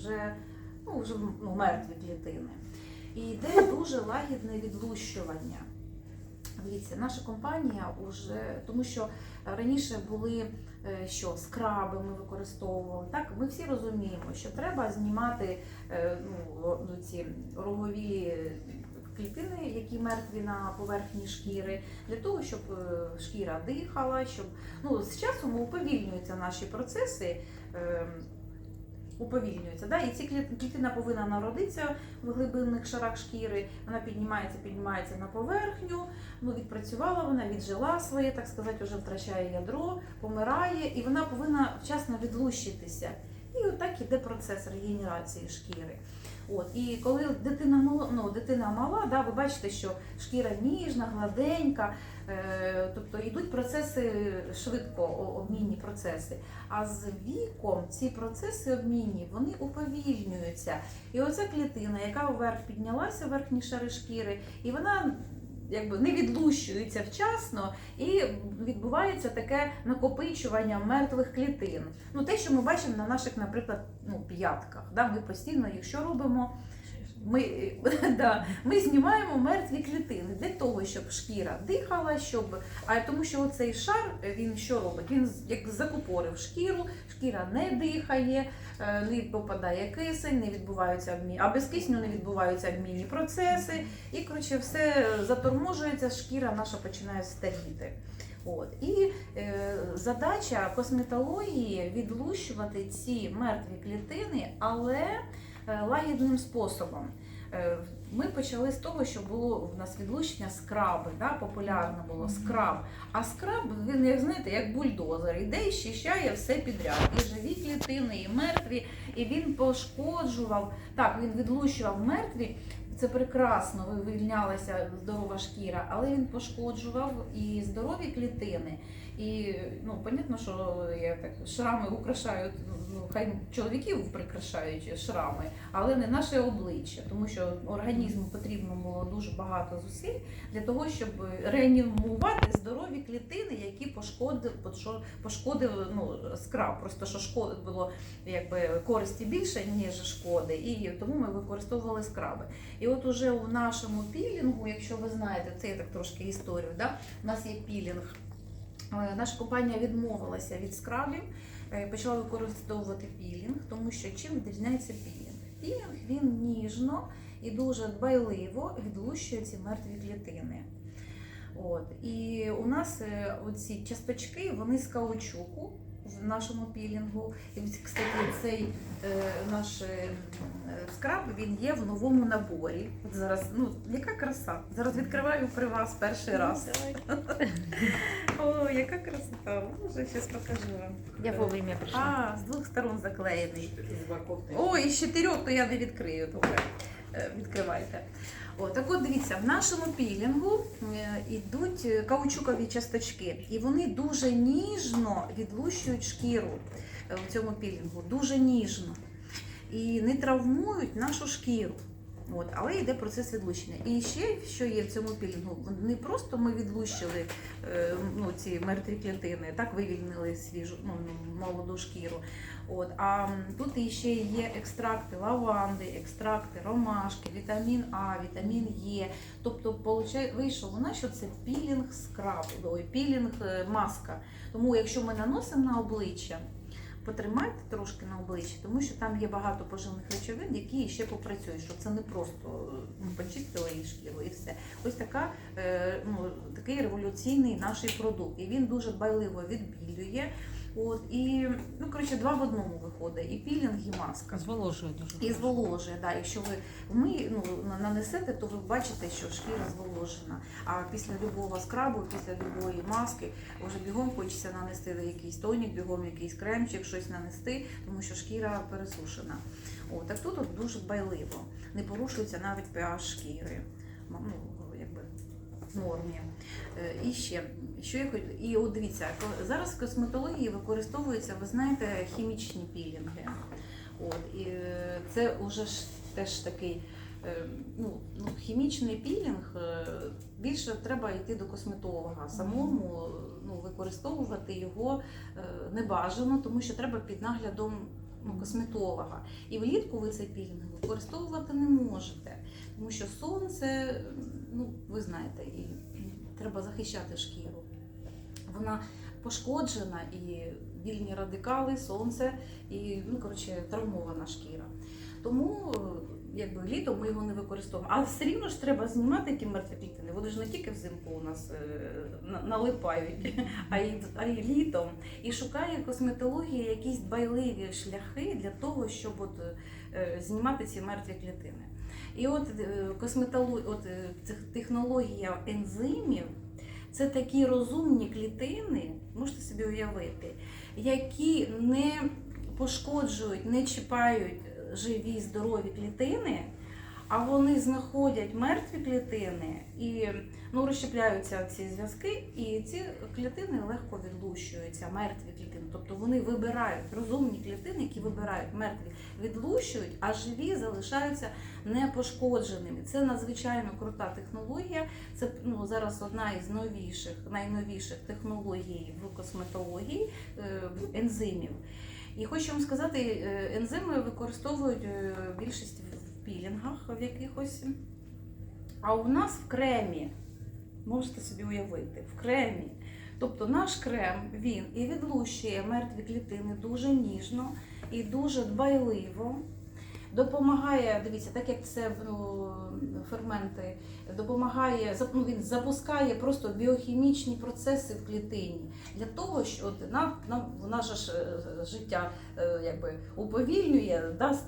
вже, ну, вже ну, мертві клітини. І йде дуже лагідне відлущування. Дивіться, наша компанія вже, тому що раніше були е, що, скраби ми використовували. Так, ми всі розуміємо, що треба знімати е, ну, ну, ці рогові клітини, які мертві на поверхні шкіри, для того, щоб е, шкіра дихала, щоб ну, з часом уповільнюються наші процеси. Уповільнюється, да? і ці кліт- клітина повинна народитися в глибинних шарах шкіри, вона піднімається, піднімається на поверхню, ну, відпрацювала вона, віджила своє, так сказати, вже втрачає ядро, помирає, і вона повинна вчасно відлущитися. І отак іде процес регенерації шкіри. От, і коли дитина мала, ну, дитина мала, да, ви бачите, що шкіра ніжна, гладенька, е, тобто йдуть процеси швидко, обмінні процеси. А з віком ці процеси обмінні вони уповільнюються. І оця клітина, яка вверх піднялася, верхні шари шкіри, і вона якби не відлущується вчасно, і відбувається таке накопичування мертвих клітин. Ну, те, що ми бачимо на наших, наприклад, ну, п'ятках. Да? Ми постійно їх що робимо? Ми, да, ми знімаємо мертві клітини для того, щоб шкіра дихала, щоб. А тому що оцей шар він що робить? Він як закупорив шкіру, шкіра не дихає, е, не попадає кисень, не відбуваються обмін, а без кисню не відбуваються обмінні процеси, і коротше все заторможується, шкіра наша починає старіти. От. І е, задача косметології відлущувати ці мертві клітини, але е, лагідним способом. Е, Ми почали з того, що було в нас відлучення скраби, да, популярно було скраб. А скраб, він, як знаєте, як бульдозер, іде і щищає все підряд. І живі клітини, і мертві, і він пошкоджував, так, він відлущував мертві. Це прекрасно, вивільнялася здорова шкіра, але він пошкоджував і здорові клітини. І ну, понятно, що я так шрами украшають, ну хай чоловіків прикрашають шрами, але не наше обличчя, тому що організму потрібно було дуже багато зусиль для того, щоб реанімувати здорові клітини, які пошкодив, пошкодив ну, скраб. Просто що шкоди було якби користі більше, ніж шкоди, і тому ми використовували скраби. І от уже у нашому пілінгу, якщо ви знаєте, це я так трошки історію, да? у нас є пілінг. Е, Наша компанія відмовилася від скрабів, е, почала використовувати пілінг, тому що чим відрізняється пілінг? Пілінг він ніжно і дуже дбайливо відлущує ці мертві клітини. От. І у нас е, оці часточки вони з каучуку в нашому пілінгу. І, кстати, цей е, наш е, скраб він є в новому наборі. От зараз, ну, яка краса! Зараз відкриваю при вас перший раз. О, яка красота! Може, зараз покажу вам. Я вовремя пришла. А, з двох сторон заклеєний. О, і з чотирьох, то я не відкрию. Добре. Е, Відкривайте. О, так от дивіться, в нашому пілінгу йдуть е, каучукові часточки, і вони дуже ніжно відлущують шкіру е, в цьому пілінгу, дуже ніжно. І не травмують нашу шкіру. От, але йде процес відлучення. І ще що є в цьому пілінгу, не просто ми відлущили е, ну, ці мертві клітини, так вивільнили свіжу ну, молоду шкіру. От, а тут іще є екстракти лаванди, екстракти ромашки, вітамін А, вітамін Е. Тобто получай, вийшов у нас, що це пілінг скраб, пілінг е, маска. Тому якщо ми наносимо на обличчя, потримайте трошки на обличчі, тому що там є багато поживних речовин, які ще попрацюють, що це не просто ну, почистили її шкіру і все. Ось така, е, ну, такий революційний наш продукт. І він дуже байливо відбілює. От, і, ну, коротше, два в одному виходить, і пілінг, і маска. Зволожує дуже. І зволожує, да. Якщо ви вми, ну, нанесете, то ви бачите, що шкіра зволожена. А після любого скрабу, після любої маски, вже бігом хочеться нанести якийсь тонік, бігом якийсь кремчик, щось нанести, тому що шкіра пересушена. О, так тут от дуже дбайливо. Не порушується навіть pH шкіри. Ну, в нормі. Е, І ще, що я хочу, і от дивіться, зараз в косметології використовуються, ви знаєте, хімічні пілінги. От, і е, це вже ж теж такий е, ну, ну, хімічний пілінг. Більше треба йти до косметолога. Самому ну, використовувати його е, не бажано, тому що треба під наглядом ну, косметолога. І влітку ви цей пілінг використовувати не можете, тому що сонце, ну ви знаєте, і треба захищати шкіру. Вона пошкоджена і вільні радикали, сонце і ну, коротше, травмована шкіра. Тому е, якби літом ми його не використовуємо. Але все рівно ж треба знімати ті мертві клітини. Вони ж не тільки взимку у нас е, налипають, а й, а й літом. І шукає косметологія якісь дбайливі шляхи для того, щоб от, е, знімати ці мертві клітини. І от е, косметолог, от технологія ензимів це такі розумні клітини, можете собі уявити, які не пошкоджують, не чіпають живі здорові клітини, а вони знаходять мертві клітини і ну, розщепляються ці зв'язки, і ці клітини легко відлущуються, мертві клітини. Тобто вони вибирають розумні клітини, які вибирають мертві, відлущують, а живі залишаються непошкодженими. Це надзвичайно крута технологія. Це ну, зараз одна із новіших, найновіших технологій в косметології е, ензимів. І хочу вам сказати, е, ензими використовують е, більшість в пілінгах в якихось. А у нас в кремі, можете собі уявити, в кремі. Тобто наш крем він і відлущує мертві клітини дуже ніжно і дуже дбайливо. Допомагає, дивіться, так як це ну, ферменти, допомагає, ну, він запускає просто біохімічні процеси в клітині для того, що от нам, нам наше ж е, життя е, якби уповільнює, да,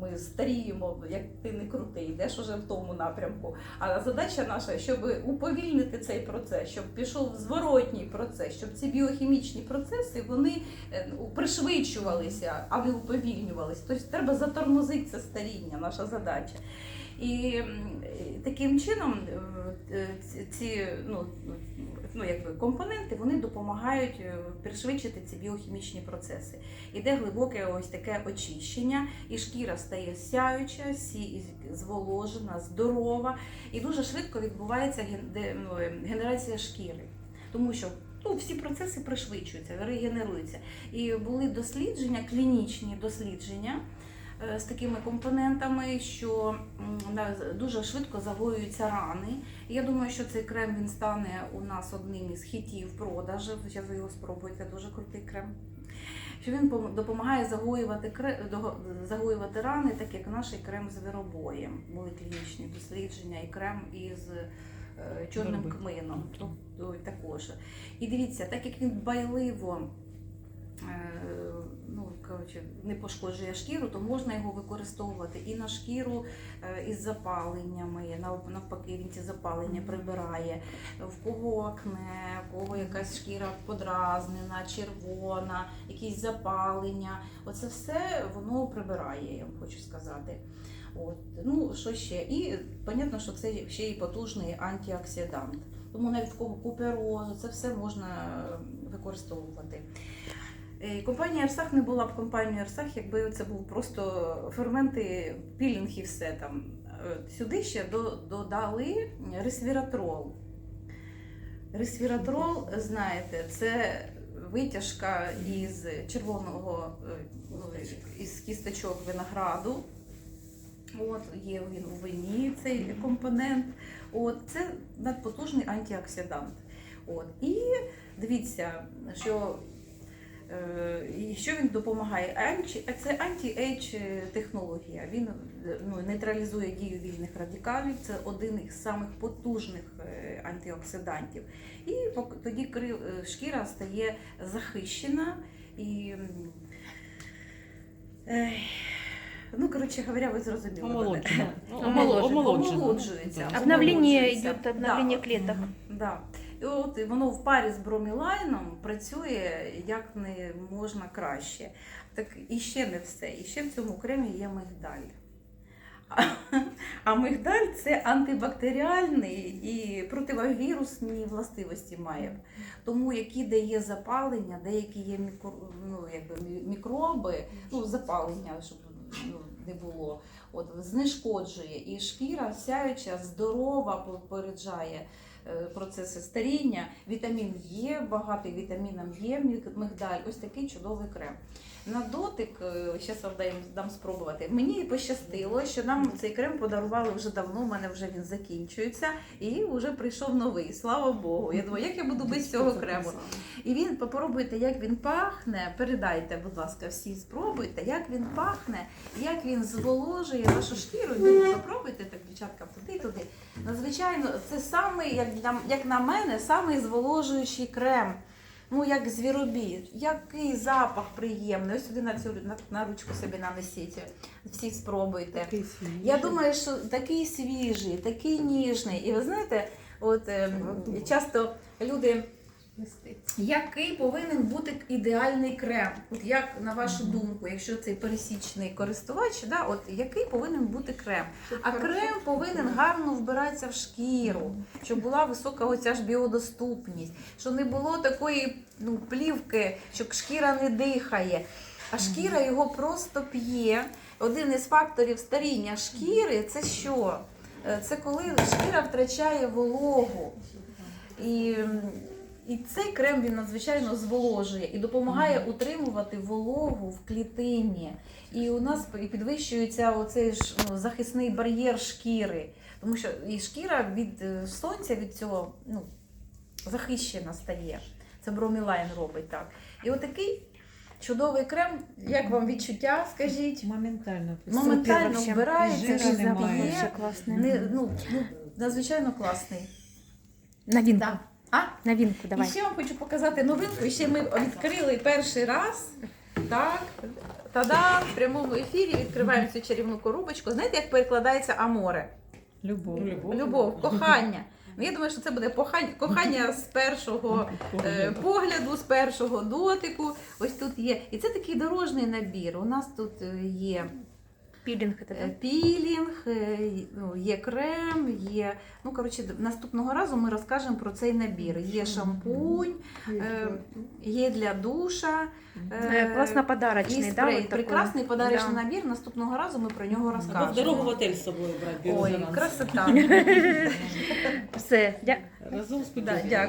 ми старіємо, як ти не крутий, йдеш уже в тому напрямку. А задача наша, щоб уповільнити цей процес, щоб пішов зворотній процес, щоб ці біохімічні процеси вони е, ну, пришвидшувалися, а не уповільнювалися. Тобто треба затормозити це старіння, наша задача. І таким чином е, ці ну, ну, якби компоненти вони допомагають е, пришвидшити ці біохімічні процеси. Іде глибоке ось таке очищення, і шкіра стає сяюча, сі- зволожена, здорова, і дуже швидко відбувається ну, е, генерація шкіри, тому що ну, всі процеси пришвидшуються, регенеруються. І були дослідження, клінічні дослідження з такими компонентами, що дуже швидко загоюються рани. Я думаю, що цей крем він стане у нас одним із хітів продажів. Зараз ви його спробуєте, дуже крутий крем. Що він допомагає загоювати, загоювати рани, так як наш крем з виробоєм. Були клінічні дослідження, і крем із е, чорним кмином. Тобто також. І дивіться, так як він дбайливо е, ну, коротше, не пошкоджує шкіру, то можна його використовувати і на шкіру е, із запаленнями. Навпаки, він ці запалення прибирає. В кого акне, в кого якась шкіра подразнена, червона, якісь запалення. Оце все воно прибирає, я вам хочу сказати. От. Ну, що ще? І понятно, що це ще й потужний антиоксидант. Тому навіть в кого куперозу, це все можна е, використовувати. Е, Компанія Ерсах не була б компанією Ерсах, якби це був просто ферменти, пілінг і все там. Е, Сюди ще додали ресвіратрол. Ресвіратрол, знаєте, це витяжка із червоного е, із кісточок винограду. От, є він у вині цей компонент. От, це надпотужний антиоксидант. От, і дивіться, що, і що він допомагає? Це анті-ейдж технологія. Він е, ну, нейтралізує дію вільних радикалів. Це один із самих потужних е, антиоксидантів. І тоді е, шкіра стає захищена і. Ну, коротше говоря, ви зрозуміли. мене. Омолоджена. Омолоджена. Омолоджена. Омолоджується. Да. Обновление Омолоджується. Да. клеток. Да. От воно в парі з бромілайном працює як не можна краще. Так і ще не все. І ще в цьому кремі є мигдаль. А, мигдаль це антибактеріальний і противовірусні властивості має. Тому які де є запалення, деякі є мікро, ну, якби мікроби, ну, запалення, щоб ну, не було, от, знешкоджує. І шкіра сяюча, здорова попереджає процеси старіння. Вітамін Є, багатий вітаміном Є, мигдаль. Ось такий чудовий крем. На дотик, вам дам, спробувати. Мені пощастило, що нам цей крем подарували вже давно. У мене вже він закінчується, і вже прийшов новий. Слава Богу. Я думаю, як я буду без цього крему? І він попробуйте, як він пахне. Передайте, будь ласка, всі спробуйте, як він пахне, як він зволожує вашу шкіру. Попробуйте так, дівчатка, туди, туди. Надзвичайно, це самий, як на, як на мене, самий зволожуючий крем. Ну, як звіробій, який запах приємний. Ось сюди на цю на, на ручку собі нанесіть. Всі спробуйте. Такий. Я думаю, що такий свіжий, такий ніжний. І ви знаєте, от е, часто люди який повинен бути ідеальний крем? От як на вашу думку, якщо цей пересічний користувач, да, от який повинен бути крем? А крем повинен гарно вбиратися в шкіру, щоб була висока оця ж біодоступність, щоб не було такої ну, плівки, що шкіра не дихає. А шкіра його просто п'є. Один із факторів старіння шкіри це що? Е, Це коли шкіра втрачає вологу. І, і цей крем він надзвичайно зволожує і допомагає утримувати вологу в клітині. І у нас підвищується оцей ж ну, захисний бар'єр шкіри, тому що і шкіра від е, сонця від цього ну, захищена стає. Це бромілайн робить так. І отакий чудовий крем, як вам відчуття, скажіть? Моментально. Моментально вбирається, не зап'є. Ну, ну, надзвичайно класний. Новинку. Да. А? Новинку давай. І ще вам хочу показати новинку. Ще ми відкрили перший раз. Так, та-да, в прямому ефірі відкриваємо цю чарівну коробочку. Знаєте, як перекладається аморе? Любов. Любов, кохання. Ну, я думаю, що це буде кохання, кохання з першого е, погляду, з першого дотику. Ось тут є. І це такий дорожній набір. У нас тут е, є Пилинг это, Е, да? пілінг, е, ну, є крем, є. Ну, коротше, д- наступного разу ми розкажемо про цей набір. Є шампунь, е, є для душа. е, Э, Классно і подарочный, да? спрей. вот такой? Прекрасний подарочний Да. набір. Наступного разу ми про нього Або в дорогу в розкажемо. готель з собою брати Ой, біорезонанс. красота. Все, дя- Разом з Да, подругою. дякую.